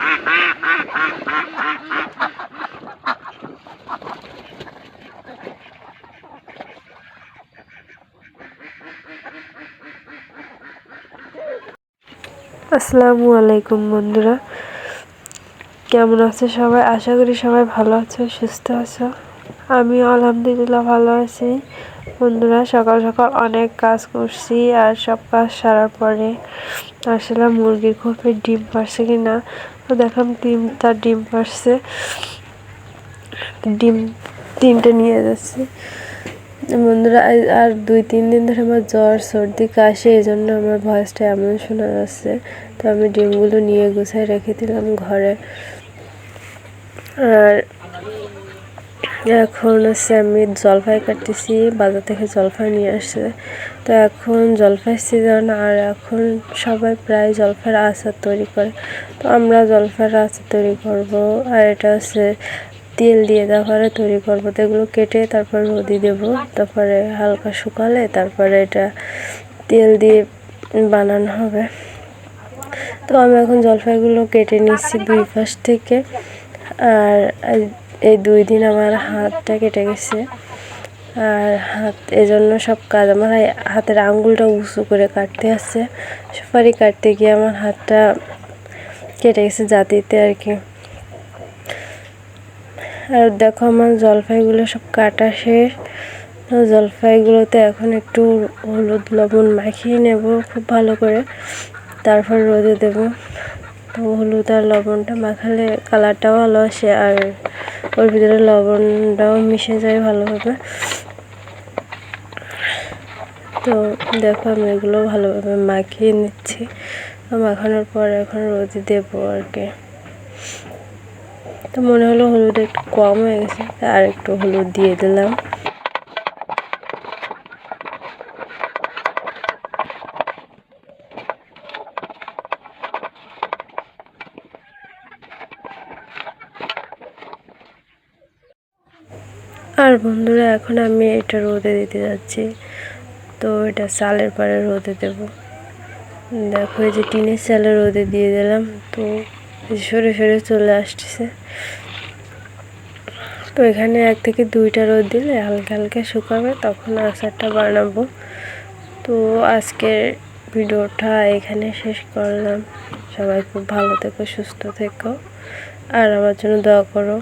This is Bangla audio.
Ha ha ha ha ha! আসসালামু আলাইকুম বন্ধুরা। কেমন আছে সবাই? আশা করি সবাই ভালো আছো, সুস্থ আছো। আমি আলহামদুলিল্লাহ ভালো আছি। বন্ধুরা, সকাল সকাল অনেক কাজ করছি আর সব কাজ সারার পরে আসলে মুরগির খোপে ডিম পারছে কি না তো দেখলাম তার ডিম পারছে। ডিম তিনটে নিয়ে যাচ্ছি। বন্ধুরা আর দুই, তিন দিন ধরে আমার জ্বর, সর্দি, কাশি, এই জন্য আমার ভয়েসটা এমন শোনা যাচ্ছে। তো আমি ডিমগুলো নিয়ে গুছাই রেখে দিলাম ঘরে। আর এখন হচ্ছে আমি জলফাই কাটতেছি, বাজার থেকে জলফাই নিয়ে আসছে। তো এখন জলফাই সিজন আর এখন সবাই প্রায় জলফাইয়ের আচার তৈরি করে। তো আমরা জলফাইয়ের আচার তৈরি করব। আর এটা হচ্ছে তেল দিয়ে তারপরে তৈরি করব। তো এগুলো কেটে তারপর রোদি দেবো। তারপরে হালকা শুকালে তারপরে এটা তেল দিয়ে বানানো হবে। তো আমি এখন জলপাইগুলো কেটে নিচ্ছি দুই পাশ থেকে। আর এই দুই দিন আমার হাতটা কেটে গেছে। আর হাত, এজন্য সব কাজ আমার হাতের আঙ্গুলটা উঁচু করে কাটতে আসছে সুপারি কাটতে গিয়ে আমার হাতটা কেটে গেছে জাতিতে আর কি। আর দেখো আমার জলপাইগুলো সব কাটা শেষ। তো জলপাইগুলোতে এখন একটু হলুদ লবণ মাখিয়ে নেব খুব ভালো করে। তারপর রোদে দেব। তো হলুদ আর লবণটা মাখালে কালারটাও ভালো আসে আর ওর ভিতরে লবণটাও মিশে যায় ভালোভাবে। তো দেখো আমি এগুলো ভালোভাবে মাখিয়ে নিচ্ছি। মাখানোর পর এখন রোদে দেবো আর কি তো মনে হলো হলুদ একটু কম হয়ে গেছে, আর একটু হলুদ দিয়ে দিলাম। আর বন্ধুরা, এখন আমি এটা রোদে দিতে যাচ্ছি। তো এটা চালের পরে রোদে দেব। দেখো, এই যে টিনের চালে রোদে দিয়ে দিলাম। তো সরে সরে চলে আসতেছে। তো এখানে এক থেকে দুইটা রোদ দিলে হালকা হালকা শুকাবে, তখন আচারটা বানাবো। তো আজকের ভিডিওটা এখানে শেষ করলাম। সবাই খুব ভালো থেকো, সুস্থ থেকো, আর আমার জন্য দোয়া করো।